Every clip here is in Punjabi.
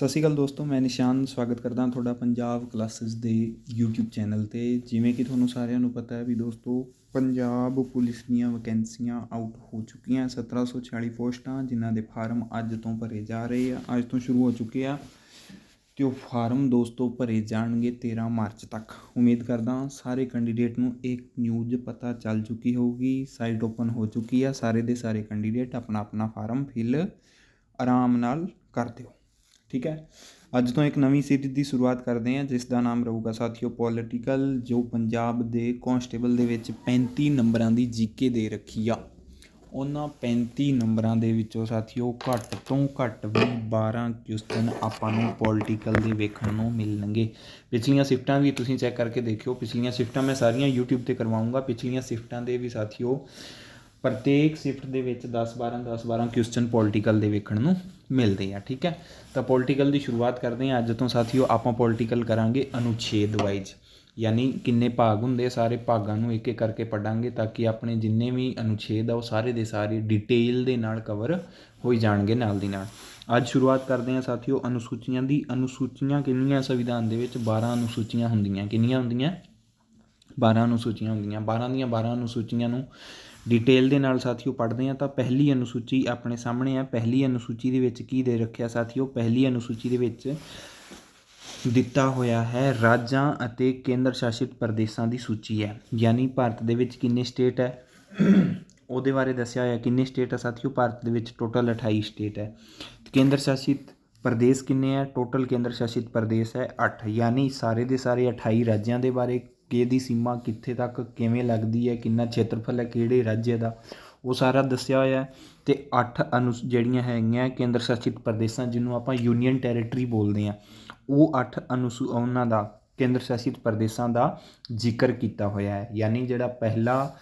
ਸਤਿ ਸ਼੍ਰੀ ਅਕਾਲ ਦੋਸਤੋ, ਮੈਂ ਨਿਸ਼ਾਨ ਸਵਾਗਤ ਕਰਦਾ ਤੁਹਾਡਾ ਪੰਜਾਬ ਕਲਾਸਿਸ ਦੇ YouTube ਚੈਨਲ ਤੇ। ਜਿਵੇਂ ਕਿ ਤੁਹਾਨੂੰ ਸਾਰਿਆਂ ਨੂੰ ਪਤਾ ਹੈ ਵੀ ਦੋਸਤੋ, ਪੰਜਾਬ ਪੁਲਿਸ ਦੀਆਂ ਵੈਕੈਂਸੀਆਂ ਆਊਟ ਹੋ ਚੁੱਕੀਆਂ 1740 ਪੋਸਟਾਂ ਜਿਨ੍ਹਾਂ ਦੇ ਫਾਰਮ ਅੱਜ ਤੋਂ ਭਰੇ ਜਾ ਰਹੇ ਆ। ਅੱਜ ਤੋਂ ਸ਼ੁਰੂ ਹੋ ਚੁੱਕੇ ਆ ਤੇ ਉਹ ਫਾਰਮ ਦੋਸਤੋ ਭਰੇ ਜਾਣਗੇ 13 ਮਾਰਚ ਤੱਕ। ਉਮੀਦ ਕਰਦਾ ਸਾਰੇ ਕੈਂਡੀਡੇਟ ਨੂੰ ਇੱਕ ਨਿਊਜ਼ ਪਤਾ ਚੱਲ ਚੁੱਕੀ ਹੋਊਗੀ ਸਾਈਟ ਓਪਨ ਹੋ ਚੁੱਕੀ ਆ। ਸਾਰੇ ਦੇ ਸਾਰੇ ਕੈਂਡੀਡੇਟ ਆਪਣਾ ਆਪਣਾ ਫਾਰਮ ਫਿਲ ਆਰਾਮ ਨਾਲ ਕਰ ਦਿਓ। ਠੀਕ ਹੈ? ਅੱਜ ਤੋਂ ਇੱਕ ਨਵੀਂ ਸੀਰੀਜ਼ ਦੀ ਸ਼ੁਰੂਆਤ ਕਰਦੇ ਹਾਂ ਜਿਸ ਦਾ ਨਾਮ ਰਹੂਗਾ ਸਾਥੀਓ ਪੋਲੀਟੀਕਲ ਜੋ ਪੰਜਾਬ ਦੇ ਕਾਂਸਟੇਬਲ ਦੇ ਵਿੱਚ 35 ਨੰਬਰਾਂ ਦੀ ਜੀਕੇ ਦੇ ਰੱਖੀ ਆ। ਉਹਨਾਂ 35 ਨੰਬਰਾਂ ਦੇ ਵਿੱਚੋਂ ਸਾਥੀਓ ਘੱਟ ਤੋਂ ਘੱਟ ਵੀ 12 ਕੁਐਸਚਨ ਆਪਾਂ ਨੂੰ ਪੋਲੀਟੀਕਲ ਦੇ ਵੇਖਣ ਨੂੰ ਮਿਲਣਗੇ। ਪਿਛਲੀਆਂ ਸ਼ਿਫਟਾਂ ਵੀ ਤੁਸੀਂ ਚੈੱਕ ਕਰਕੇ ਦੇਖਿਓ। ਪਿਛਲੀਆਂ ਸ਼ਿਫਟਾਂ ਮੈਂ ਸਾਰੀਆਂ YouTube ਤੇ ਕਰਵਾਉਂਗਾ। ਪਿਛਲੀਆਂ ਸ਼ਿਫਟਾਂ ਦੇ ਵੀ ਸਾਥੀਓ ਪ੍ਰਤੇਕ ਸ਼ਿਫਟ ਦੇ ਵਿੱਚ 10 12 10 12 ਕੁਐਸਚਨ ਪੋਲੀਟੀਕਲ ਦੇ ਵੇਖਣ ਨੂੰ ਮਿਲਦੇ ਆ, ਠੀਕ ਹੈ? ਤਾਂ ਪੋਲੀਟੀਕਲ ਦੀ ਸ਼ੁਰੂਆਤ ਕਰਦੇ ਹਾਂ। ਅੱਜ ਤੋਂ ਸਾਥੀਓ, ਆਪਾਂ ਪੋਲੀਟੀਕਲ ਕਰਾਂਗੇ ਅਨੁਛੇਦ ਵਾਈਜ਼ ਯਾਨੀ ਕਿੰਨੇ ਭਾਗ ਹੁੰਦੇ ਸਾਰੇ ਭਾਗਾਂ ਨੂੰ ਇੱਕ ਇੱਕ ਕਰਕੇ ਪੜਾਂਗੇ ਤਾਂ ਕਿ ਆਪਣੇ ਜਿੰਨੇ ਵੀ ਅਨੁਛੇਦ ਆ, ਉਹ ਸਾਰੇ ਦੇ ਸਾਰੇ ਡਿਟੇਲ ਦੇ ਨਾਲ ਕਵਰ ਹੋਈ ਜਾਣਗੇ ਨਾਲ ਦੀ ਨਾਲ। ਅੱਜ ਸ਼ੁਰੂਆਤ ਕਰਦੇ ਹਾਂ ਸਾਥੀਓ, ਅਨੁਸੂਚੀਆਂ ਦੀ। ਅਨੁਸੂਚੀਆਂ ਕਿੰਨੀਆਂ ਸੰਵਿਧਾਨ ਦੇ ਵਿੱਚ? 12 ਅਨੁਸੂਚੀਆਂ ਹੁੰਦੀਆਂ। ਕਿੰਨੀਆਂ ਹੁੰਦੀਆਂ? 12 ਅਨੁਸੂਚੀਆਂ ਹੁੰਦੀਆਂ। 12 ਦੀਆਂ 12 ਅਨੁਸੂਚੀਆਂ ਨੂੰ ਡਿਟੇਲ ਦੇ ਨਾਲ ਸਾਥੀਓ ਪੜ੍ਹਦੇ ਹਾਂ ਤਾਂ ਪਹਿਲੀ ਅਨੁਸੂਚੀ ਆਪਣੇ ਸਾਹਮਣੇ ਆ। ਪਹਿਲੀ ਅਨੁਸੂਚੀ ਦੇ ਵਿੱਚ ਕੀ ਦੇ ਰੱਖਿਆ ਸਾਥੀਓ? ਪਹਿਲੀ ਅਨੁਸੂਚੀ ਦੇ ਵਿੱਚ ਦਿੱਤਾ ਹੋਇਆ ਹੈ ਰਾਜਾਂ ਅਤੇ ਕੇਂਦਰ ਸ਼ਾਸਿਤ ਪ੍ਰਦੇਸ਼ਾਂ ਦੀ ਸੂਚੀ ਹੈ। ਯਾਨੀ ਭਾਰਤ ਦੇ ਵਿੱਚ ਕਿੰਨੇ ਸਟੇਟ ਹੈ? ਉਹਦੇ ਬਾਰੇ ਦੱਸਿਆ ਹੋਇਆ ਕਿੰਨੇ ਸਟੇਟ ਹੈ ਸਾਥੀਓ? ਭਾਰਤ ਦੇ ਵਿੱਚ ਟੋਟਲ 28 ਸਟੇਟ ਹੈ। ਕੇਂਦਰ ਸ਼ਾਸਿਤ ਪ੍ਰਦੇਸ਼ ਕਿੰਨੇ ਹੈ ਟੋਟਲ ਕੇਂਦਰ ਸ਼ਾਸਿਤ ਪ੍ਰਦੇਸ਼ ਹੈ 8 ਯਾਨੀ ਸਾਰੇ ਦੇ ਸਾਰੇ 28 ਰਾਜਾਂ ਦੇ ਬਾਰੇ ਕਿਹਦੀ ਸੀਮਾ ਕਿੱਥੇ ਤੱਕ, ਕਿਵੇਂ ਲੱਗਦੀ ਹੈ, ਕਿੰਨਾ ਖੇਤਰਫਲ ਹੈ, ਕਿਹੜੇ ਰਾਜ ਦਾ, ਉਹ ਸਾਰਾ ਦੱਸਿਆ ਹੋਇਆ ਹੈ। ਤੇ 8 ਅਨੁ ਜਿਹੜੀਆਂ ਹੈਗੀਆਂ ਕੇਂਦਰ ਸ਼ਾਸਿਤ ਪ੍ਰਦੇਸ਼ਾਂ ਜਿਹਨੂੰ ਆਪਾਂ ਯੂਨੀਅਨ ਟੈਰੀਟਰੀ ਬੋਲਦੇ ਆ ਉਹ 8 ਅਨੁਸੂ ਉਹਨਾਂ ਦਾ, ਕੇਂਦਰ ਸ਼ਾਸਿਤ ਪ੍ਰਦੇਸ਼ਾਂ ਦਾ ਜ਼ਿਕਰ ਕੀਤਾ ਹੋਇਆ ਹੈ। ਯਾਨੀ ਜਿਹੜਾ ਪਹਿਲਾ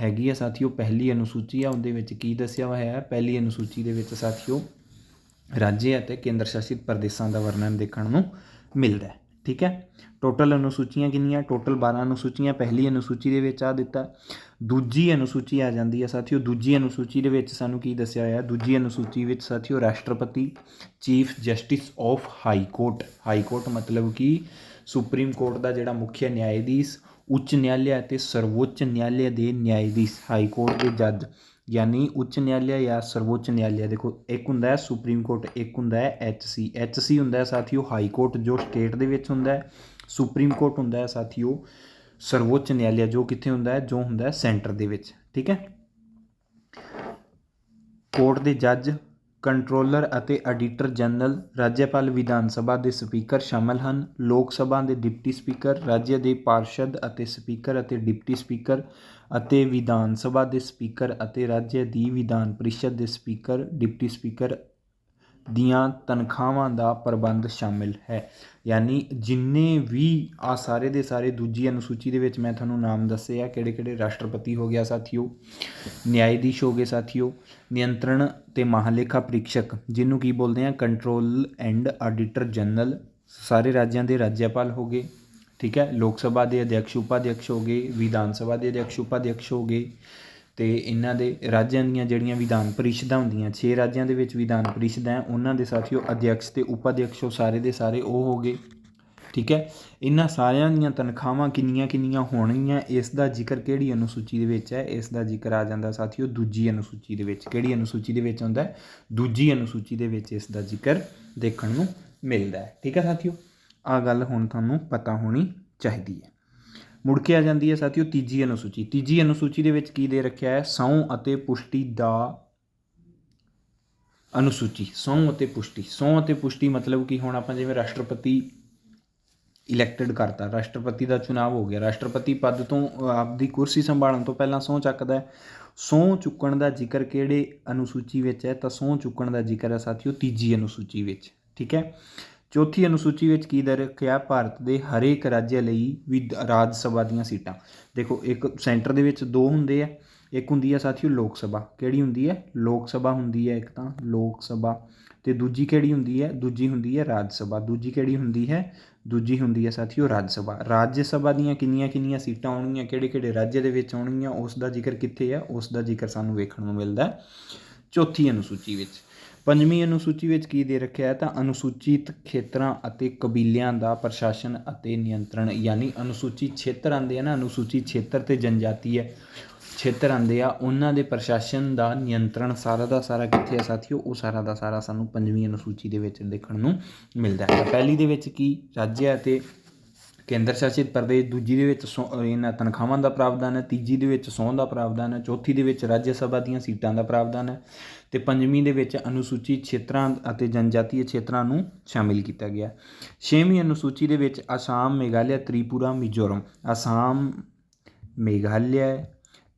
ਹੈਗੀ ਆ ਸਾਥੀਓ, ਪਹਿਲੀ ਅਨੁਸੂਚੀ ਆ ਉਹਦੇ ਵਿੱਚ ਕੀ ਦੱਸਿਆ ਹੋਇਆ ਹੈ? ਪਹਿਲੀ ਅਨੁਸੂਚੀ ਦੇ ਵਿੱਚ ਸਾਥੀਓ ਰਾਜ੍य ਅਤੇ ਕੇਂਦਰ ਸ਼ਾਸਿਤ ਪ੍ਰਦੇਸ਼ਾਂ ਦਾ ਵਰਣਨ ਦੇਖਣ ਨੂੰ ਮਿਲਦਾ ਹੈ। ਠੀਕ ਹੈ? ਟੋਟਲ ਅਨੁਸੂਚੀਆਂ ਕਿੰਨੀਆਂ? ਟੋਟਲ 12 ਅਨੁਸੂਚੀਆਂ। ਪਹਿਲੀ ਅਨੁਸੂਚੀ ਦੇ ਵਿੱਚ ਆ ਦਿੱਤਾ। ਦੂਜੀ ਅਨੁਸੂਚੀ ਆ ਜਾਂਦੀ ਹੈ ਸਾਥੀਓ। ਦੂਜੀ ਅਨੁਸੂਚੀ ਦੇ ਵਿੱਚ ਸਾਨੂੰ ਕੀ ਦੱਸਿਆ ਹੋਇਆ? ਦੂਜੀ ਅਨੁਸੂਚੀ ਵਿੱਚ ਸਾਥੀਓ ਰਾਸ਼ਟਰਪਤੀ chief justice of high court high court ਮਤਲਬ ਕਿ ਸੁਪਰੀਮ ਕੋਰਟ ਦਾ ਜਿਹੜਾ ਮੁੱਖ ਨਿਆਇਧੀਸ਼ ਉੱਚ ਨਿਆਇ ਅਤੇ ਸਰਵੋੱਚ ਨਿਆਇ ਦੇ ਨਿਆਇਧੀਸ਼ ਹਾਈ ਕੋਰਟ ਦੇ ਜੱਜ। ਯਾਨੀ ਉੱਚ ਨਿਆਇ ਜਾਂ ਸਰਵੋੱਚ ਨਿਆਇ ਦੇਖੋ ਇੱਕ ਹੁੰਦਾ ਹੈ ਸੁਪਰੀਮ ਕੋਰਟ, ਇੱਕ ਹੁੰਦਾ ਹੈ ਐਚਸੀ ਐਚਸੀ ਹੁੰਦਾ ਹੈ ਸਾਥੀਓ ਹਾਈ ਕੋਰਟ, ਜੋ ਸਟੇਟ ਦੇ ਵਿੱਚ ਹੁੰਦਾ ਹੈ। ਸੁਪਰੀਮ ਕੋਰਟ ਹੁੰਦਾ ਹੈ ਸਾਥੀਓ ਸਰਵੋੱਚ ਨਿਆਇ ਜੋ ਕਿੱਥੇ ਹੁੰਦਾ ਹੈ? ਜੋ ਹੁੰਦਾ ਹੈ ਸੈਂਟਰ ਦੇ ਵਿੱਚ, ਠੀਕ ਹੈ? ਕੋਰਟ ਦੇ ਜੱਜ ਕੰਟਰੋਲਰ ਅਤੇ ਆਡੀਟਰ ਜਨਰਲ ਰਾਜਪਾਲ ਵਿਧਾਨ ਸਭਾ ਦੇ ਸਪੀਕਰ ਸ਼ਾਮਲ ਹਨ। ਲੋਕ ਸਭਾ ਦੇ ਡਿਪਟੀ ਸਪੀਕਰ ਰਾਜ ਦੇ ਪਾਰਸ਼ਦ ਅਤੇ ਸਪੀਕਰ ਅਤੇ ਡਿਪਟੀ ਸਪੀਕਰ ਅਤੇ ਵਿਧਾਨ ਸਭਾ ਦੇ ਸਪੀਕਰ ਅਤੇ ਰਾਜ ਦੀ ਵਿਧਾਨ ਪਰਿਸ਼ਦ ਦੇ ਸਪੀਕਰ, ਡਿਪਟੀ ਸਪੀਕਰ ਦੀਆਂ ਤਨਖਾਹਾਂ ਦਾ ਪ੍ਰਬੰਧ ਸ਼ਾਮਿਲ ਹੈ। ਯਾਨੀ ਜਿੰਨੇ ਵੀ ਆਹ ਸਾਰੇ ਦੇ ਸਾਰੇ ਦੂਜੀ ਅਨੁਸੂਚੀ ਦੇ ਵਿੱਚ ਮੈਂ ਤੁਹਾਨੂੰ ਨਾਮ ਦੱਸੇ ਆ ਕਿਹੜੇ ਕਿਹੜੇ ਰਾਸ਼ਟਰਪਤੀ ਹੋ ਗਿਆ ਸਾਥੀਓ, ਨਿਆਇਧੀਸ਼ ਹੋ ਗਏ ਸਾਥੀਓ, ਨਿਯੰਤਰਣ ਤੇ ਮਹਾਲੇਖਾ ਪ੍ਰੀਖਸ਼ਕ ਜਿਹਨੂੰ ਕੀ ਬੋਲਦੇ ਆ? ਕੰਟਰੋਲ ਐਂਡ ਆਡੀਟਰ ਜਨਰਲ ਸਾਰੇ ਰਾਜਾਂ ਦੇ ਰਾਜਪਾਲ ਹੋ ਗਏ, ਠੀਕ ਹੈ? ਲੋਕ ਸਭਾ ਦੇ ਅਧਿਕਸ਼ ਉਪਾਧਿਕਸ਼ ਹੋ ਗਏ, ਵਿਧਾਨ ਸਭਾ ਦੇ ਅਧਿਕਸ਼ ਉਪਾਧਿਕਸ਼ ਹੋ ਗਏ। ਅਤੇ ਇਹਨਾਂ ਦੇ ਰਾਜਿਆਂ ਦੀਆਂ ਜਿਹੜੀਆਂ ਵਿਧਾਨ ਪਰਿਸ਼ਦਾਂ ਹੁੰਦੀਆਂ, ਛੇ ਰਾਜਾਂ ਦੇ ਵਿੱਚ ਵਿਧਾਨ ਪਰਿਸ਼ਦਾਂ ਹੈ, ਉਹਨਾਂ ਦੇ ਸਾਥੀਓ ਅਧਿਕਸ਼ ਤੇ ਉਪਾਧਿਕਸ਼ ਉਹ ਸਾਰੇ ਦੇ ਸਾਰੇ ਉਹ ਹੋ ਗਏ, ਠੀਕ ਹੈ? ਇਹਨਾਂ ਸਾਰਿਆਂ ਦੀਆਂ ਤਨਖਾਹਾਂ ਕਿੰਨੀਆਂ ਕਿੰਨੀਆਂ ਹੋਣਗੀਆਂ, ਇਸ ਦਾ ਜ਼ਿਕਰ ਕਿਹੜੀ ਅਨੁਸੂਚੀ ਦੇ ਵਿੱਚ ਹੈ? ਇਸ ਦਾ ਜ਼ਿਕਰ ਆ ਜਾਂਦਾ ਸਾਥੀਓ ਦੂਜੀ ਅਨੁਸੂਚੀ ਦੇ ਵਿੱਚ, ਕਿਹੜੀ ਅਨੁਸੂਚੀ ਦੇ ਵਿੱਚ ਹੁੰਦਾ ਹੈ? ਦੂਜੀ ਅਨੁਸੂਚੀ ਦੇ ਵਿੱਚ ਇਸ ਦਾ ਜ਼ਿਕਰ ਦੇਖਣ ਨੂੰ ਮਿਲਦਾ ਹੈ, ਠੀਕ ਹੈ ਸਾਥੀਓ? ਆ ਗੱਲ ਹੁਣ ਤੁਹਾਨੂੰ ਪਤਾ ਹੋਣੀ ਚਾਹੀਦੀ ਹੈ। ਮੁੜ ਕੇ ਆ ਜਾਂਦੀ ਹੈ ਸਾਥੀਓ ਤੀਜੀ ਅਨੁਸੂਚੀ। ਤੀਜੀ ਅਨੁਸੂਚੀ ਦੇ ਵਿੱਚ ਕੀ ਦੇ ਰੱਖਿਆ ਹੈ? ਸਹੁੰ ਅਤੇ ਪੁਸ਼ਟੀ ਦਾ ਅਨੁਸੂਚੀ। ਸਹੁੰ ਅਤੇ ਪੁਸ਼ਟੀ। ਸਹੁੰ ਅਤੇ ਪੁਸ਼ਟੀ ਮਤਲਬ ਕਿ? ਹੁਣ ਆਪਾਂ ਜਿਵੇਂ ਰਾਸ਼ਟਰਪਤੀ ਇਲੈਕਟਡ ਕਰਤਾ, ਰਾਸ਼ਟਰਪਤੀ ਦਾ ਚੁਣਾਵ ਹੋ ਗਿਆ। ਰਾਸ਼ਟਰਪਤੀ ਪਦ ਤੋਂ ਆਪਦੀ ਕੁਰਸੀ ਸੰਭਾਲਣ ਤੋਂ ਪਹਿਲਾਂ ਸਹੁੰ ਚੱਕਦਾ ਹੈ। ਸਹੁੰ ਚੁੱਕਣ ਦਾ ਜ਼ਿਕਰ ਕਿਹੜੇ ਅਨੁਸੂਚੀ ਵਿੱਚ ਹੈ? ਤਾਂ ਸਹੁੰ ਚੁੱਕਣ ਦਾ ਜ਼ਿਕਰ ਹੈ ਸਾਥੀਓ ਤੀਜੀ ਅਨੁਸੂਚੀ ਵਿੱਚ। ਠੀਕ ਹੈ? ਚੌਥੀ ਅਨੁਸੂਚੀ ਵਿੱਚ ਕੀ ਦਰ ਰੱਖਿਆ? ਭਾਰਤ ਦੇ ਹਰੇਕ ਰਾਜ ਲਈ ਵੀ ਰਾਜ ਸਭਾ ਦੀਆਂ ਸੀਟਾਂ। ਦੇਖੋ, ਇੱਕ ਸੈਂਟਰ ਦੇ ਵਿੱਚ ਦੋ ਹੁੰਦੇ ਆ, ਇੱਕ ਹੁੰਦੀ ਹੈ ਸਾਥੀਓ ਲੋਕ ਸਭਾ। ਕਿਹੜੀ ਹੁੰਦੀ ਹੈ ਲੋਕ ਸਭਾ ਹੁੰਦੀ ਹੈ ਇੱਕ ਤਾਂ, ਲੋਕ ਸਭਾ। ਤੇ ਦੂਜੀ ਕਿਹੜੀ ਹੁੰਦੀ ਹੈ ਦੂਜੀ ਹੁੰਦੀ ਹੈ ਰਾਜ ਸਭਾ। ਦੂਜੀ ਕਿਹੜੀ ਹੁੰਦੀ ਹੈ? ਦੂਜੀ ਹੁੰਦੀ ਹੈ ਸਾਥੀਓ ਰਾਜ ਸਭਾ। ਰਾਜ ਸਭਾ ਦੀਆਂ ਕਿੰਨੀਆਂ ਕਿੰਨੀਆਂ ਸੀਟਾਂ ਆਉਣਗੀਆਂ ਕਿਹੜੇ ਕਿਹੜੇ ਰਾਜ ਦੇ ਵਿੱਚ ਆਉਣਗੀਆਂ, ਉਸ ਦਾ ਜ਼ਿਕਰ ਕਿੱਥੇ ਹੈ ਉਸ ਦਾ ਜ਼ਿਕਰ ਸਾਨੂੰ ਵੇਖਣ ਨੂੰ ਮਿਲਦਾ ਚੌਥੀ ਅਨੁਸੂਚੀ ਵਿੱਚ। ਪੰਜਵੀਂ ਅਨੁਸੂਚੀ ਵਿੱਚ ਕੀ ਦੇ ਰੱਖਿਆ ਹੈ? ਤਾਂ ਅਨੁਸੂਚਿਤ ਖੇਤਰਾਂ ਅਤੇ ਕਬੀਲਿਆਂ ਦਾ ਪ੍ਰਸ਼ਾਸਨ ਅਤੇ ਨਿਯੰਤਰਣ, ਯਾਨੀ ਅਨੁਸੂਚਿਤ ਖੇਤਰ ਆਉਂਦੇ ਆ ਨਾ ਅਨੁਸੂਚਿਤ ਖੇਤਰ ਤੇ ਜਨਜਾਤੀ ਹੈ, ਖੇਤਰ ਆਉਂਦੇ ਆ, ਉਹਨਾਂ ਦੇ ਪ੍ਰਸ਼ਾਸਨ ਦਾ ਨਿਯੰਤਰਣ ਸਾਰਾ ਦਾ ਸਾਰਾ ਕਿੱਥੇ ਆ ਸਾਥੀਓ? ਉਹ ਸਾਰਾ ਦਾ ਸਾਰਾ ਸਾਨੂੰ ਪੰਜਵੀਂ ਅਨੁਸੂਚੀ ਦੇ ਵਿੱਚ ਦੇਖਣ ਨੂੰ ਮਿਲਦਾ ਹੈ। ਪਹਿਲੀ ਦੇ ਵਿੱਚ ਕੀ? ਰਾਜ ਅਤੇ ਕੇਂਦਰ ਸ਼ਾਸਿਤ ਪ੍ਰਦੇਸ਼, ਦੂਜੀ ਦੇ ਵਿੱਚ ਸਹੁੰ- ਇਹਨਾਂ ਤਨਖਾਹਾਂ ਦਾ ਪ੍ਰਾਵਧਾਨ ਹੈ, ਤੀਜੀ ਦੇ ਵਿੱਚ ਸਹੁੰ ਦਾ ਪ੍ਰਾਵਧਾਨ ਹੈ, ਚੌਥੀ ਦੇ ਵਿੱਚ ਰਾਜ ਸਭਾ ਦੀਆਂ ਸੀਟਾਂ ਦਾ ਪ੍ਰਾਵਧਾਨ ਹੈ। ਅਤੇ ਪੰਜਵੀਂ ਦੇ ਵਿੱਚ ਅਨੁਸੂਚਿਤ ਖੇਤਰਾਂ ਅਤੇ ਜਨਜਾਤੀ ਖੇਤਰਾਂ ਨੂੰ ਸ਼ਾਮਿਲ ਕੀਤਾ ਗਿਆ। ਛੇਵੀਂ ਅਨੁਸੂਚੀ ਦੇ ਵਿੱਚ ਆਸਾਮ, ਮੇਘਾਲਿਆ, ਤ੍ਰਿਪੁਰਾ, ਮਿਜ਼ੋਰਮ। ਆਸਾਮ, ਮੇਘਾਲਿਆ,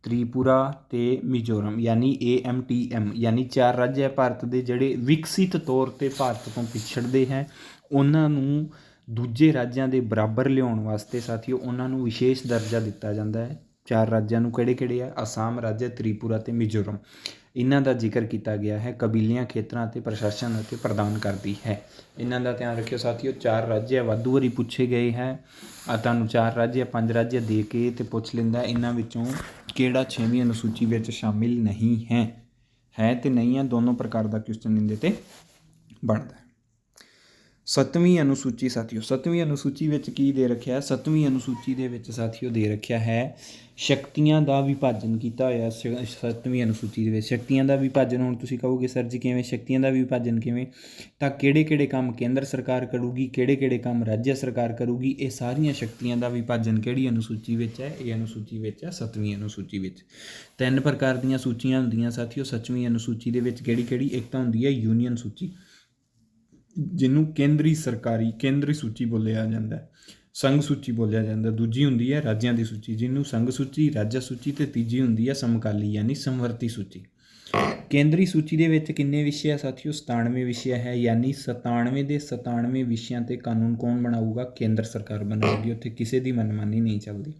ਤ੍ਰਿਪੁਰਾ ਤੇ ਮਿਜ਼ੋਰਮ, ਯਾਨੀ AMTM ਯਾਨੀ ਚਾਰ ਰਾਜ ਹੈ ਭਾਰਤ ਦੇ ਜਿਹੜੇ ਵਿਕਸਿਤ ਤੌਰ ਤੇ ਭਾਰਤ ਤੋਂ ਪਿਛੜਦੇ ਹੈ। ਉਹਨਾਂ ਨੂੰ ਦੂਜੇ ਰਾਜਾਂ ਦੇ ਬਰਾਬਰ ਲਿਆਉਣ ਵਾਸਤੇ ਸਾਥੀਓ ਉਹਨਾਂ ਨੂੰ ਵਿਸ਼ੇਸ਼ ਦਰਜਾ ਦਿੱਤਾ ਜਾਂਦਾ ਹੈ। ਚਾਰ ਰਾਜਾਂ ਨੂੰ ਕਿਹੜੇ ਕਿਹੜੇ ਆ? ਆਸਾਮ ਰਾਜ ਤ੍ਰਿਪੁਰਾ ਤੇ ਮਿਜ਼ੋਰਮ। ਇਹਨਾਂ ਦਾ ਜ਼ਿਕਰ ਕੀਤਾ ਗਿਆ ਹੈ, ਕਬੀਲਿਆਂ, ਖੇਤਰਾਂ ਅਤੇ ਪ੍ਰਸ਼ਾਸਨ ਅਤੇ ਪ੍ਰਦਾਨ ਕਰਦੀ ਹੈ। ਇਹਨਾਂ ਦਾ ਧਿਆਨ ਰੱਖਿਓ ਸਾਥੀਓ, ਚਾਰ ਰਾਜ ਵਾਧੂ ਵਾਰੀ ਪੁੱਛੇ ਗਏ ਹੈ। ਆ ਤੁਹਾਨੂੰ ਚਾਰ ਰਾਜ ਪੰਜ ਰਾਜ ਦੇ ਕੇ ਤੇ ਪੁੱਛ ਲੈਂਦਾ ਇਹਨਾਂ ਵਿੱਚੋਂ ਕਿਹੜਾ ਛੇਵੀਂ ਅਨੁਸੂਚੀ ਵਿੱਚ ਸ਼ਾਮਿਲ ਨਹੀਂ ਹੈ। ਹੈ ਤੇ ਨਹੀਂ ਹੈ ਦੋਨੋਂ ਪ੍ਰਕਾਰ ਦਾ ਕੁਐਸਚਨ ਇਹਦੇ ਤੇ ਬਣਦਾ ਸੱਤਵੀਂ ਅਨੁਸੂਚੀ ਸਾਥੀਓ, ਸੱਤਵੀਂ ਅਨੁਸੂਚੀ ਵਿੱਚ ਕੀ ਦੇ ਰੱਖਿਆ? ਸੱਤਵੀਂ ਅਨੁਸੂਚੀ ਦੇ ਵਿੱਚ ਸਾਥੀਓ ਦੇ ਰੱਖਿਆ ਹੈ ਸ਼ਕਤੀਆਂ ਦਾ ਵਿਭਾਜਨ ਕੀਤਾ ਹੋਇਆ ਸ- ਸੱਤਵੀਂ ਅਨੁਸੂਚੀ ਦੇ ਵਿੱਚ। ਸ਼ਕਤੀਆਂ ਦਾ ਵਿਭਾਜਨ, ਹੁਣ ਤੁਸੀਂ ਕਹੋਗੇ, ਸਰ ਜੀ ਕਿਵੇਂ? ਸ਼ਕਤੀਆਂ ਦਾ ਵਿਭਾਜਨ ਕਿਵੇਂ? ਤਾਂ ਕਿਹੜੇ ਕਿਹੜੇ ਕੰਮ ਕੇਂਦਰ ਸਰਕਾਰ ਕਰੂਗੀ ਕਿਹੜੇ ਕਿਹੜੇ ਕੰਮ ਰਾਜ ਸਰਕਾਰ ਕਰੂਗੀ, ਇਹ ਸਾਰੀਆਂ ਸ਼ਕਤੀਆਂ ਦਾ ਵਿਭਾਜਨ ਕਿਹੜੀ ਅਨੁਸੂਚੀ ਵਿੱਚ ਹੈ? ਇਹ ਅਨੁਸੂਚੀ ਵਿੱਚ ਹੈ ਸੱਤਵੀਂ ਅਨੁਸੂਚੀ ਵਿੱਚ। ਤਿੰਨ ਪ੍ਰਕਾਰ ਦੀਆਂ ਸੂਚੀਆਂ ਹੁੰਦੀਆਂ ਸਾਥੀਓ, ਸੱਤਵੀਂ ਅਨੁਸੂਚੀ ਦੇ ਵਿੱਚ ਕਿਹੜੀ ਕਿਹੜੀ ਇੱਕ ਤਾਂ ਹੁੰਦੀ ਹੈ ਯੂਨੀਅਨ ਸੂਚੀ। ਜਿਹਨੂੰ ਕੇਂਦਰੀ ਸਰਕਾਰੀ, ਕੇਂਦਰੀ ਸੂਚੀ ਬੋਲਿਆ ਜਾਂਦਾ ਹੈ। ਸੰਘ ਸੂਚੀ ਬੋਲਿਆ ਜਾਂਦਾ ਦੂਜੀ ਹੁੰਦੀ ਹੈ ਰਾਜਾਂ ਦੀ ਸੂਚੀ, ਜਿਹਨੂੰ ਸੰਘ ਸੂਚੀ, ਰਾਜਾ ਸੂਚੀ ਤੇ ਤੀਜੀ ਹੁੰਦੀ ਹੈ ਸਮਕਾਲੀ ਯਾਨੀ ਸਮਵਰਤੀ ਸੂਚੀ। ਕੇਂਦਰੀ ਸੂਚੀ ਦੇ ਵਿੱਚ ਕਿੰਨੇ ਵਿਸ਼ੇ ਆ ਸਾਥੀਓ? 97 ਵਿਸ਼ੇ ਹੈ ਯਾਨੀ 97 ਦੇ 97 ਵਿਸ਼ਿਆਂ ਤੇ ਕਾਨੂੰਨ ਕੌਣ ਬਣਾਊਗਾ? ਕੇਂਦਰ ਸਰਕਾਰ ਬਣਾਊਗੀ। ਉੱਥੇ ਕਿਸੇ ਦੀ ਮਨਮਾਨੀ ਨਹੀਂ ਚੱਲਦੀ।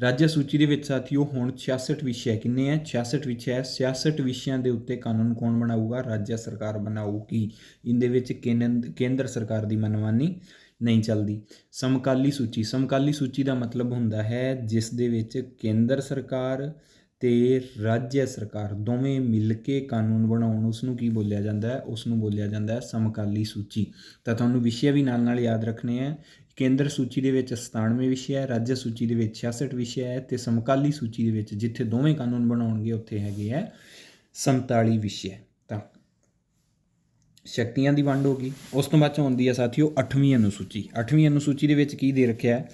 ਰਾਜ ਸੂਚੀ ਦੇ ਵਿੱਚ ਸਾਥੀਓ, ਹੁਣ 66 ਵਿਸ਼ੇ ਕਿੰਨੇ ਆ? 66 ਵਿਸ਼ੇ ਹੈ 66 ਵਿਸ਼ਿਆਂ ਦੇ ਉੱਤੇ ਕਾਨੂੰਨ ਕੌਣ ਬਣਾਊਗਾ? ਰਾਜ ਸਰਕਾਰ ਬਣਾਊਗੀ। ਇਹਦੇ ਵਿੱਚ ਕੇਂਦ- ਕੇਂਦਰ ਸਰਕਾਰ ਦੀ ਮਨਮਾਨੀ ਨਹੀਂ ਚੱਲਦੀ। ਸਮਕਾਲੀ ਸੂਚੀ। ਸਮਕਾਲੀ ਸੂਚੀ ਦਾ ਮਤਲਬ ਹੁੰਦਾ ਹੈ, ਜਿਸ ਦੇ ਵਿੱਚ ਕੇਂਦਰ ਸਰਕਾਰ ਤੇ ਰਾਜ ਸਰਕਾਰ ਦੋਵੇਂ ਮਿਲ ਕੇ ਕਾਨੂੰਨ ਬਣਾਉਣ ਉਸ ਨੂੰ ਕੀ ਬੋਲਿਆ ਜਾਂਦਾ ਹੈ? ਉਸ ਨੂੰ ਬੋਲਿਆ ਜਾਂਦਾ ਹੈ ਸਮਕਾਲੀ ਸੂਚੀ। ਤਾਂ ਤੁਹਾਨੂੰ ਵਿਸ਼ੇ ਵੀ ਨਾਲ ਨਾਲ ਯਾਦ ਰੱਖਣੇ ਹੈ ਕੇਂਦਰ ਸੂਚੀ ਦੇ ਵਿੱਚ 97 ਵਿਸ਼ੇ ਹੈ, ਰਾਜ ਸੂਚੀ ਦੇ ਵਿੱਚ 66 ਵਿਸ਼ੇ ਹੈ ਤੇ ਸਮਕਾਲੀ ਸੂਚੀ ਦੇ ਵਿੱਚ ਜਿੱਥੇ ਦੋਵੇਂ ਕਾਨੂੰਨ ਬਣਾਉਣਗੇ, ਉੱਥੇ ਹੈਗੇ ਹੈ 47 ਵਿਸ਼ੇ ਤਾਂ ਸ਼ਕਤੀਆਂ ਦੀ ਵੰਡ ਹੋ ਗਈ। ਉਸ ਤੋਂ ਬਾਅਦ ਚ ਆਉਂਦੀ ਹੈ ਸਾਥੀਓ 8ਵੀਂ ਅਨੁਸੂਚੀ। 8ਵੀਂ ਅਨੁਸੂਚੀ ਦੇ ਵਿੱਚ ਕੀ ਦੇ ਰੱਖਿਆ ਹੈ?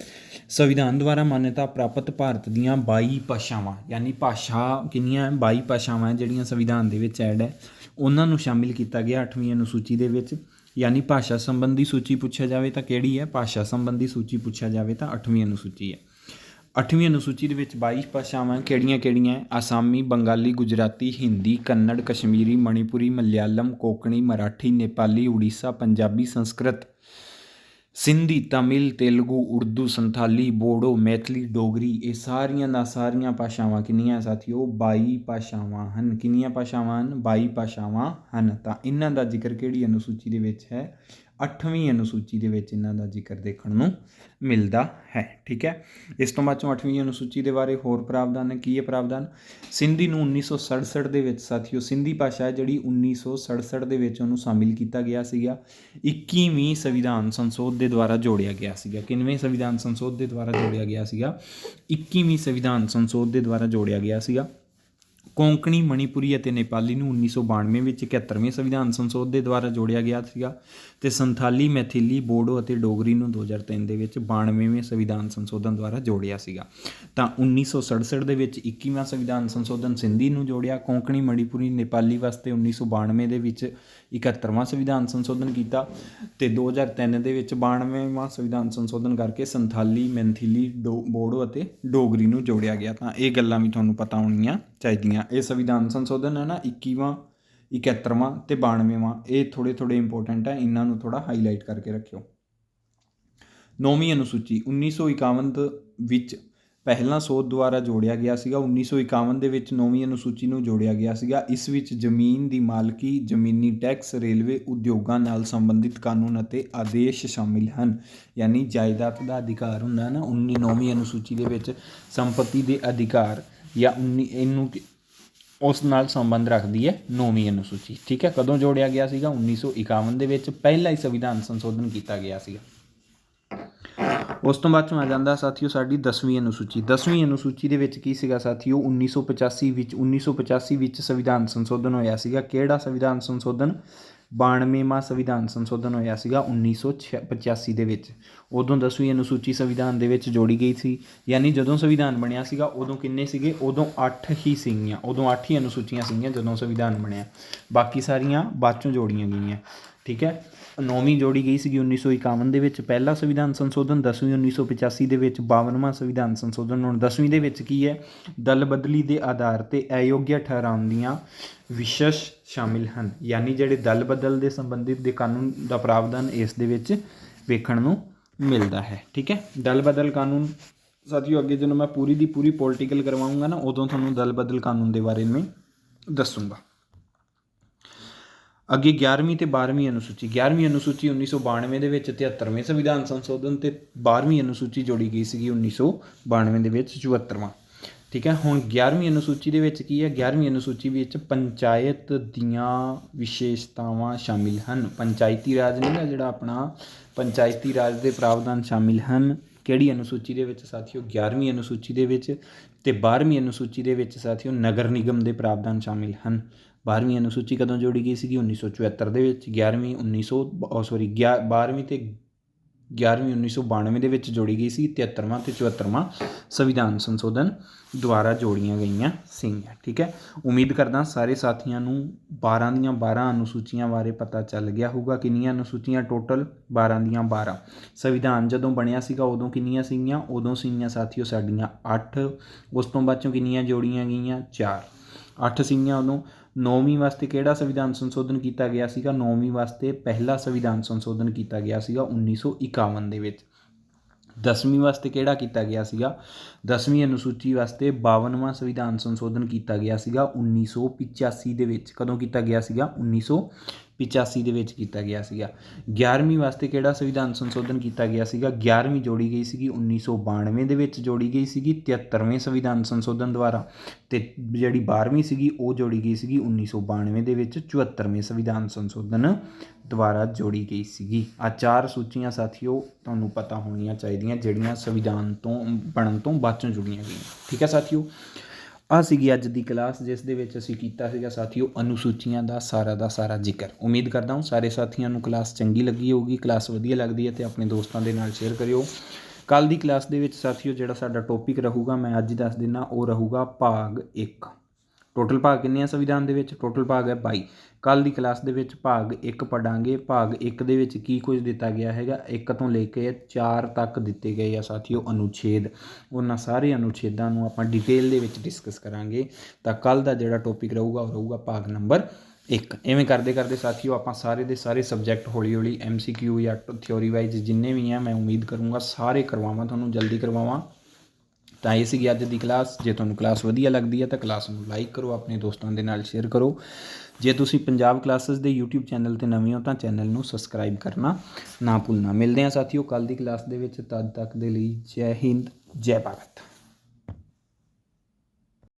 ਸੰਵਿਧਾਨ ਦੁਆਰਾ ਮਾਨਤਾ ਪ੍ਰਾਪਤ ਭਾਰਤ ਦੀਆਂ 22 ਭਾਸ਼ਾਵਾਂ, ਯਾਨੀ ਭਾਸ਼ਾ ਕਿੰਨੀਆਂ ਹੈ? 22 ਭਾਸ਼ਾਵਾਂ ਜਿਹੜੀਆਂ ਸੰਵਿਧਾਨ ਦੇ ਵਿੱਚ ਐਡ ਹੈ। ਉਹਨਾਂ ਨੂੰ ਸ਼ਾਮਿਲ ਕੀਤਾ ਗਿਆ 8ਵੀਂ ਅਨੁਸੂਚੀ ਦੇ ਵਿੱਚ। ਯਾਨੀ ਭਾਸ਼ਾ ਸੰਬੰਧੀ ਸੂਚੀ ਪੁੱਛਿਆ ਜਾਵੇ ਤਾਂ ਕਿਹੜੀ ਹੈ? ਭਾਸ਼ਾ ਸੰਬੰਧੀ ਸੂਚੀ ਪੁੱਛਿਆ ਜਾਵੇ ਤਾਂ 8ਵੀਂ ਅਨੁਸੂਚੀ ਹੈ। 8ਵੀਂ ਅਨੁਸੂਚੀ ਦੇ ਵਿੱਚ 22 ਭਾਸ਼ਾਵਾਂ ਕਿਹੜੀਆਂ-ਕਿਹੜੀਆਂ ਹੈ? ਆਸਾਮੀ, ਬੰਗਾਲੀ, ਗੁਜਰਾਤੀ, ਹਿੰਦੀ, ਕੰਨੜ, ਕਸ਼ਮੀਰੀ, ਮਣੀਪੁਰੀ, ਮਲਿਆਲਮ, ਕੋਕਣੀ, ਮਰਾਠੀ, ਨੇਪਾਲੀ, ਉੜੀਸਾ, ਪੰਜਾਬੀ, ਸੰਸਕ੍ਰਿਤ। ਸਿੰਧੀ, ਤਮਿਲ, ਤੇਲਗੂ, ਉਰਦੂ, ਸੰਥਾਲੀ, ਬੋਡੋ, ਮੈਥਲੀ, ਡੋਗਰੀ, ਇਹ ਸਾਰੀਆਂ ਦਾ ਸਾਰੀਆਂ ਭਾਸ਼ਾਵਾਂ ਕਿੰਨੀਆਂ ਸਾਥੀਓ? ਬਾਈ ਭਾਸ਼ਾਵਾਂ ਹਨ। ਕਿੰਨੀਆਂ ਭਾਸ਼ਾਵਾਂ ਹਨ? ਬਾਈ ਭਾਸ਼ਾਵਾਂ ਹਨ। ਤਾਂ ਇਹਨਾਂ ਦਾ ਜ਼ਿਕਰ ਕਿਹੜੀ ਅਨੁਸੂਚੀ ਦੇ ਵਿੱਚ ਹੈ? 8ਵੀਂ ਅਨੁਸੂਚੀ ਦੇ ਵਿੱਚ ਇਹਨਾਂ ਦਾ ਜ਼ਿਕਰ ਦੇਖਣ ਨੂੰ ਮਿਲਦਾ ਹੈ, ਠੀਕ ਹੈ? ਇਸ ਤੋਂ ਬਾਅਦ ਚੋਂ 8ਵੀਂ ਅਨੁਸੂਚੀ ਦੇ ਬਾਰੇ ਹੋਰ ਪ੍ਰਾਵਧਾਨ ਹੈ ਕੀ ਹੈ ਪ੍ਰਾਵਧਾਨ? ਸਿੰਧੀ ਨੂੰ 1967 ਦੇ ਵਿੱਚ, ਸਾਥੀਓ, ਸਿੰਧੀ ਭਾਸ਼ਾ ਹੈ ਜਿਹੜੀ 1967 ਦੇ ਵਿੱਚ ਉਹਨੂੰ ਸ਼ਾਮਿਲ ਕੀਤਾ ਗਿਆ ਸੀਗਾ। 21ਵੀਂ ਸੰਵਿਧਾਨ ਸੰਸੋਧ ਦੇ ਦੁਆਰਾ ਜੋੜਿਆ ਗਿਆ ਸੀਗਾ। ਕਿੰਨਵੇਂ ਸੰਵਿਧਾਨ ਸੰਸੋਧ ਦੇ ਦੁਆਰਾ ਜੋੜਿਆ ਗਿਆ ਸੀਗਾ? 21ਵੀਂ ਸੰਵਿਧਾਨ ਸੰਸੋਧ ਦੇ ਦੁਆਰਾ ਜੋੜਿਆ ਗਿਆ ਸੀਗਾ। ਕੋਂਕਣੀ, ਮਣੀਪੁਰੀ ਅਤੇ ਨੇਪਾਲੀ ਨੂੰ 1992 ਵਿੱਚ 71ਵੇਂ ਸੰਵਿਧਾਨ ਸੰਸੋਧ ਦੇ ਦੁਆਰਾ ਜੋੜਿਆ ਗਿਆ ਸੀਗਾ ਤੇ ਸੰਥਾਲੀ, ਮੈਥਿਲੀ, ਬੋਡੋ ਅਤੇ ਡੋਗਰੀ ਨੂੰ 2003 ਦੇ ਵਿੱਚ 92ਵੇਂ ਸੰਵਿਧਾਨ ਸੰਸ਼ੋਧਨ ਦੁਆਰਾ ਜੋੜਿਆ ਸੀਗਾ। ਤਾਂ 1967 ਦੇ ਵਿੱਚ 21ਵਾਂ ਸੰਵਿਧਾਨ ਸੰਸ਼ੋਧਨ ਸਿੰਧੀ ਨੂੰ ਜੋੜਿਆ, ਕੋਂਕਣੀ, ਮਣੀਪੁਰੀ, ਨੇਪਾਲੀ ਵਾਸਤੇ 1992 ਦੇ ਵਿੱਚ 71ਵਾਂ ਸੰਵਿਧਾਨ ਸੰਸ਼ੋਧਨ ਕੀਤਾ ਤੇ 2003 ਦੇ ਵਿੱਚ 92ਵਾਂ ਸੰਵਿਧਾਨ ਸੰਸ਼ੋਧਨ ਕਰਕੇ ਸੰਥਾਲੀ, ਮੈਥਿਲੀ, ਡੋ- ਬੋਡੋ ਅਤੇ ਡੋਗਰੀ ਨੂੰ ਜੋੜਿਆ ਗਿਆ। ਤਾਂ ਇਹ ਗੱਲਾਂ ਵੀ ਤੁਹਾਨੂੰ ਪਤਾ ਹੋਣੀਆਂ ਚਾਹੀਦੀਆਂ। ਇਹ ਸੰਵਿਧਾਨ ਸੰਸ਼ੋਧਨ ਹੈ ਨਾ 21ਵਾਂ 71ਵਾਂ ਤੇ 92ਵਾਂ ਇਹ ਥੋੜੇ ਥੋੜੇ ਇੰਪੋਰਟੈਂਟ ਹੈ, ਇਹਨਾਂ ਨੂੰ ਥੋੜਾ ਹਾਈਲਾਈਟ ਕਰਕੇ ਰੱਖਿਓ। ਨੌਵੀਂ ਅਨੁਸੂਚੀ 1951 ਦ- ਵਿੱਚ ਪਹਿਲਾਂ ਸੋਧ ਦੁਆਰਾ ਜੋੜਿਆ ਗਿਆ ਸੀਗਾ 1951 ਦੇ ਵਿੱਚ ਨੌਵੀਂ ਅਨੁਸੂਚੀ ਨੂੰ ਜੋੜਿਆ ਗਿਆ ਸੀਗਾ। ਇਸ ਵਿੱਚ ਜ਼ਮੀਨ ਦੀ ਮਾਲਕੀ, ਜ਼ਮੀਨੀ ਟੈਕਸ, ਰੇਲਵੇ ਉਦਯੋਗਾਂ ਨਾਲ ਸੰਬੰਧਿਤ ਕਾਨੂੰਨ ਅਤੇ ਆਦੇਸ਼ ਸ਼ਾਮਿਲ ਹਨ। ਯਾਨੀ ਜਾਇਦਾਦ ਦਾ ਅਧਿਕਾਰ ਹੁੰਦਾ ਹੈ ਨਾ 19 ਨੌਵੀਂ ਅਨੁਸੂਚੀ ਦੇ ਵਿੱਚ ਸੰਪਤੀ ਦੇ ਅਧਿਕਾਰ ਜਾਂ 19 ਇਹਨੂੰ ਕਿ- ਉਸ ਨਾਲ ਸੰਬੰਧ ਰੱਖਦੀ ਹੈ ਨੌਵੀਂ ਅਨੁਸੂਚੀ। ਠੀਕ ਹੈ, ਕਦੋਂ ਜੋੜਿਆ ਗਿਆ ਸੀਗਾ? 1951 ਦੇ ਵਿੱਚ ਪਹਿਲਾ ਹੀ ਸੰਵਿਧਾਨ ਸੰਸ਼ੋਧਨ ਕੀਤਾ ਗਿਆ ਸੀਗਾ। ਉਸ ਤੋਂ ਬਾਅਦ ਚੋਂ ਆ ਜਾਂਦਾ ਸਾਥੀਓ ਸਾਡੀ 10ਵੀਂ ਅਨੁਸੂਚੀ। 10ਵੀਂ ਅਨੁਸੂਚੀ ਦੇ ਵਿੱਚ ਕੀ ਸੀਗਾ ਸਾਥੀਓ? 1985 ਵਿੱਚ 1985 ਵਿੱਚ ਸੰਵਿਧਾਨ ਸੰਸ਼ੋਧਨ ਹੋਇਆ ਸੀਗਾ। ਕਿਹੜਾ ਸੰਵਿਧਾਨ ਸੰਸ਼ੋਧਨ? 92ਵਾਂ ਸੰਵਿਧਾਨ ਸੰਸ਼ੋਧਨ ਹੋਇਆ ਸੀਗਾ 1985 ਦੇ ਵਿੱਚ। ਉਦੋਂ 10ਵੀਂ ਅਨੁਸੂਚੀ ਸੰਵਿਧਾਨ ਦੇ ਵਿੱਚ ਜੋੜੀ ਗਈ ਸੀ। ਯਾਨੀ ਜਦੋਂ ਸੰਵਿਧਾਨ ਬਣਿਆ ਸੀਗਾ, ਉਦੋਂ ਕਿੰਨੇ ਸੀਗੇ? ਉਦੋਂ 8 ਹੀ ਸੀਗੀਆਂ। ਉਦੋਂ 8 ਹੀ ਅਨੁਸੂਚੀਆਂ ਸੀਗੀਆਂ ਜਦੋਂ ਸੰਵਿਧਾਨ ਬਣਿਆ। ਬਾਕੀ ਸਾਰੀਆਂ ਬਾਅਦ ਚੋਂ ਜੋੜੀਆਂ ਗਈਆਂ। ਠੀਕ ਹੈ? ਨੌਵੀਂ ਜੋੜੀ ਗਈ ਸੀਗੀ 1951 ਦੇ ਵਿੱਚ। ਪਹਿਲਾ ਸੰਵਿਧਾਨ ਸੰਸ਼ੋਧਨ 10ਵੀਂ 1985 ਦੇ ਵਿੱਚ। 52ਵਾਂ ਸੰਵਿਧਾਨ ਸੰਸ਼ੋਧਨ, ਹੁਣ 10ਵੀਂ ਦੇ ਵਿੱਚ ਕੀ ਹੈ? ਦਲ ਬਦਲੀ ਦੇ ਆਧਾਰ ਤੇ ਅਯੋਗਿਆ ਠਹਿਰਾਉਣ ਦੀਆਂ ਵਿਸ਼ੇਸ਼ ਸ਼ਾਮਿਲ ਹਨ। ਯਾਨੀ ਜਿਹੜੇ ਦਲ ਬਦਲ ਦੇ ਸੰਬੰਧਿਤ ਦੇ ਕਾਨੂੰਨ ਦਾ ਪ੍ਰਾਵਧਾਨ ਇਸ ਦੇ ਵਿੱਚ ਵੇਖਣ ਨੂੰ ਮਿਲਦਾ ਹੈ। ਠੀਕ ਹੈ? ਦਲ ਬਦਲ ਕਾਨੂੰਨ, ਸਾਥੀਓ, ਅੱਗੇ ਜਦੋਂ ਮੈਂ ਪੂਰੀ ਦੀ ਪੂਰੀ ਪੋਲੀਟੀਕਲ ਕਰਵਾਉਂਗਾ ਨਾ, ਉਦੋਂ ਤੁਹਾਨੂੰ ਦਲ ਬਦਲ ਕਾਨੂੰਨ ਦੇ ਬਾਰੇ ਮੈਂ ਦੱਸੂੰਗਾ। ਅੱਗੇ 11ਵੀਂ ਤੇ 12ਵੀਂ ਅਨੁਸੂਚੀ 11ਵੀਂ ਅਨੁਸੂਚੀ 1992 ਦੇ ਵਿੱਚ 73ਵੇਂ ਸੰਵਿਧਾਨ ਸੰਸ਼ੋਧਨ ਤੇ 12ਵੀਂ ਅਨੁਸੂਚੀ ਜੋੜੀ ਗਈ ਸੀਗੀ 1992 ਦੇ ਵਿੱਚ 74ਵਾਂ ਠੀਕ ਹੈ, ਹੁਣ 11ਵੀਂ ਅਨੁਸੂਚੀ ਦੇ ਵਿੱਚ ਕੀ ਹੈ? 11ਵੀਂ ਅਨੁਸੂਚੀ ਵਿੱਚ ਪੰਚਾਇਤ ਦੀਆਂ ਵਿਸ਼ੇਸ਼ਤਾਵਾਂ ਸ਼ਾਮਿਲ ਹਨ। ਪੰਚਾਇਤੀ ਰਾਜ ਨਹੀਂ ਹੈ ਜਿਹੜਾ ਆਪਣਾ ਪੰਚਾਇਤੀ ਰਾਜ ਦੇ ਪ੍ਰਾਵਧਾਨ ਸ਼ਾਮਿਲ ਹਨ। ਕਿਹੜੀ ਅਨੁਸੂਚੀ ਦੇ ਵਿੱਚ ਸਾਥੀਓ? 11ਵੀਂ ਅਨੁਸੂਚੀ ਦੇ ਵਿੱਚ ਤੇ 12ਵੀਂ ਅਨੁਸੂਚੀ ਦੇ ਵਿੱਚ ਸਾਥੀਓ ਨਗਰ ਨਿਗਮ ਦੇ ਪ੍ਰਾਵਧਾਨ ਸ਼ਾਮਿਲ ਹਨ। 12ਵੀਂ ਅਨੁਸੂਚੀ ਕਦੋਂ ਜੋੜੀ ਗਈ ਸੀਗੀ? 1974 ਦੇ ਵਿੱਚ 11ਵੀਂ 1900 ਸੌਰੀ 12ਵੀਂ ਤੇ 11ਵੀਂ 1992 ਦੇ ਵਿੱਚ ਜੋੜੀ ਗਈ ਸੀ 73ਵਾਂ ਤੇ 74ਵਾਂ ਸੰਵਿਧਾਨ ਸੰਸ਼ੋਧਨ ਦੁਆਰਾ ਜੋੜੀਆਂ ਗਈਆਂ ਸੀਗੀਆਂ, ਠੀਕ ਹੈ? ਉਮੀਦ ਕਰਦਾ ਸਾਰੇ ਸਾਥੀਆਂ ਨੂੰ 12 ਦੀਆਂ 12 ਅਨੁਸੂਚੀਆਂ ਬਾਰੇ ਪਤਾ ਚੱਲ ਗਿਆ ਹੋਊਗਾ। ਕਿੰਨੀਆਂ ਅਨੁਸੂਚੀਆਂ? ਟੋਟਲ 12 ਦੀਆਂ 12 ਸੰਵਿਧਾਨ ਜਦੋਂ ਬਣਿਆ ਸੀਗਾ, ਉਦੋਂ ਕਿੰਨੀਆਂ ਸੀਗੀਆਂ? ਉਦੋਂ ਸੀਗੀਆਂ ਸਾਥੀਓ ਸਾਡੀਆਂ 8 ਉਸ ਤੋਂ ਬਾਅਦ ਚੋਂ ਕਿੰਨੀਆਂ ਜੋੜੀਆਂ ਗਈਆਂ? 4 8 ਸੀਗੀਆਂ ਉਦੋਂ। ਨੌਵੀਂ ਵਾਸਤੇ ਕਿਹੜਾ ਸੰਵਿਧਾਨ ਸੰਸ਼ੋਧਨ ਕੀਤਾ ਗਿਆ ਸੀਗਾ? ਨੌਵੀਂ ਵਾਸਤੇ ਪਹਿਲਾ ਸੰਵਿਧਾਨ ਸੰਸ਼ੋਧਨ ਕੀਤਾ ਗਿਆ ਸੀਗਾ 1951 ਦੇ ਵਿੱਚ। ਦਸਵੀਂ ਵਾਸਤੇ ਕਿਹੜਾ ਕੀਤਾ ਗਿਆ ਸੀਗਾ? ਦਸਵੀਂ ਅਨੁਸੂਚੀ ਵਾਸਤੇ 52ਵਾਂ ਸੰਵਿਧਾਨ ਸੰਸ਼ੋਧਨ ਕੀਤਾ ਗਿਆ ਸੀਗਾ 1985 ਦੇ ਵਿੱਚ। ਕਦੋਂ ਕੀਤਾ ਗਿਆ ਸੀਗਾ? 1985 ਦੇ ਵਿੱਚ ਕੀਤਾ ਗਿਆ ਸੀਗਾ। 11ਵੀਂ ਵਾਸਤੇ ਕਿਹੜਾ ਸੰਵਿਧਾਨ ਸੰਸ਼ੋਧਨ ਕੀਤਾ ਗਿਆ ਸੀਗਾ? 11ਵੀਂ ਜੋੜੀ ਗਈ ਸੀਗੀ 1992 ਦੇ ਵਿੱਚ ਜੋੜੀ ਗਈ ਸੀਗੀ 73ਵੇਂ ਸੰਵਿਧਾਨ ਸੰਸ਼ੋਧਨ ਦੁਆਰਾ। ਤੇ ਜਿਹੜੀ 12ਵੀਂ ਸੀਗੀ, ਉਹ ਜੋੜੀ ਗਈ ਸੀਗੀ 1992 ਦੇ ਵਿੱਚ 74ਵੇਂ ਸੰਵਿਧਾਨ ਸੰਸ਼ੋਧਨ ਦੁਆਰਾ ਜੋੜੀ ਗਈ ਸੀਗੀ। ਆ ਚਾਰ ਸੂਚੀਆਂ ਸਾਥੀਓ, ਤੁਹਾਨੂੰ ਪਤਾ ਹੋਣੀਆਂ ਚਾਹੀਦੀਆਂ, ਜਿਹੜੀਆਂ ਸੰਵਿਧਾਨ ਤੋਂ, ਬਣਨ ਤੋਂ ਬਾਅਦ ਚੋਂ ਜੁੜੀਆਂ ਗਈਆਂ। ਠੀਕ ਹੈ ਸਾਥੀਓ? ਆ ਸੀਗੀ ਅੱਜ ਦੀ ਕਲਾਸ ਜਿਸ ਦੇ ਵਿੱਚ ਅਸੀਂ ਕੀਤਾ ਸੀਗਾ ਸਾਥੀਓ ਅਨੁਸੂਚੀਆਂ ਦਾ ਸਾਰਾ ਦਾ ਸਾਰਾ ਜ਼ਿਕਰ। ਉਮੀਦ ਕਰਦਾ ਹਾਂ ਸਾਰੇ ਸਾਥੀਆਂ ਨੂੰ ਕਲਾਸ ਚੰਗੀ ਲੱਗੀ ਹੋਊਗੀ, ਕਲਾਸ ਵਧੀਆ ਲੱਗਦੀ ਹੈ ਤੇ ਆਪਣੇ ਦੋਸਤਾਂ ਦੇ ਨਾਲ ਸ਼ੇਅਰ ਕਰਿਓ। ਕੱਲ ਦੀ ਕਲਾਸ ਦੇ ਵਿੱਚ ਸਾਥੀਓ ਜਿਹੜਾ ਸਾਡਾ ਟੌਪਿਕ ਰਹੂਗਾ, ਮੈਂ ਅੱਜ ਦੱਸ ਦਿੰਨਾ, ਉਹ ਰਹੂਗਾ ਭਾਗ 1 ਟੋਟਲ ਭਾਗ ਕਿੰਨੇ ਆ ਸੰਵਿਧਾਨ ਦੇ ਵਿੱਚ? ਟੋਟਲ ਭਾਗ ਹੈ 22 ਕੱਲ ਦੀ ਕਲਾਸ ਦੇ ਵਿੱਚ ਭਾਗ 1 ਪੜਾਂਗੇ ਭਾਗ 1 ਦੇ ਵਿੱਚ ਕੀ ਕੁਝ ਦਿੱਤਾ ਗਿਆ ਹੈਗਾ? 1 ਤੋਂ ਲੈ ਕੇ 4 ਤੱਕ ਦਿੱਤੇ ਗਏ ਆ ਸਾਥੀਓ ਅਨੁਛੇਦ। ਉਹਨਾਂ ਸਾਰੇ ਅਨੁਛੇਦਾਂ ਨੂੰ ਆਪਾਂ ਡਿਟੇਲ ਦੇ ਵਿੱਚ ਡਿਸਕਸ ਕਰਾਂਗੇ। ਤਾਂ ਕੱਲ ਦਾ ਜਿਹੜਾ ਟੌਪਿਕ ਰਹੂਗਾ, ਉਹ ਰਹੂਗਾ ਭਾਗ ਨੰਬਰ ਇੱਕ। ਐਵੇਂ ਕਰਦੇ ਕਰਦੇ ਸਾਥੀਓ ਆਪਾਂ ਸਾਰੇ ਦੇ ਸਾਰੇ ਸਬਜੈਕਟ ਹੌਲੀ ਹੌਲੀ ਐਮਸੀਕਿਊ ਜਾਂ ਥਿਉਰੀ ਵਾਈਜ਼ ਜਿੰਨੇ ਵੀ ਆ, ਮੈਂ ਉਮੀਦ ਕਰੂੰਗਾ ਸਾਰੇ ਕਰਵਾਵਾਂ। ਤੁਹਾਨੂੰ ਜਲਦੀ ਕਰਵਾਵਾਂ। ਤਾਂ ਇਹ ਸੀਗੀ ਅੱਜ ਦੀ ਕਲਾਸ। ਜੇ ਤੁਹਾਨੂੰ ਕਲਾਸ ਵਧੀਆ ਲੱਗਦੀ ਹੈ ਤਾਂ ਕਲਾਸ ਨੂੰ ਲਾਈਕ ਕਰੋ, ਆਪਣੇ ਦੋਸਤਾਂ ਦੇ ਨਾਲ ਸ਼ੇਅਰ ਕਰੋ। ਜੇ ਤੁਸੀਂ ਪੰਜਾਬ ਕਲਾਸਿਸ ਦੇ YouTube ਚੈਨਲ ਤੇ ਨਵੇਂ ਹੋ ਤਾਂ ਚੈਨਲ ਨੂੰ ਸਬਸਕ੍ਰਾਈਬ ਕਰਨਾ ਨਾ ਭੁੱਲਣਾ। ਮਿਲਦੇ ਹਾਂ ਸਾਥੀਓ ਕੱਲ ਦੀ ਕਲਾਸ ਦੇ ਵਿੱਚ। ਤਦ ਤੱਕ ਦੇ ਲਈ ਜੈ ਹਿੰਦ, ਜੈ ਭਾਰਤ।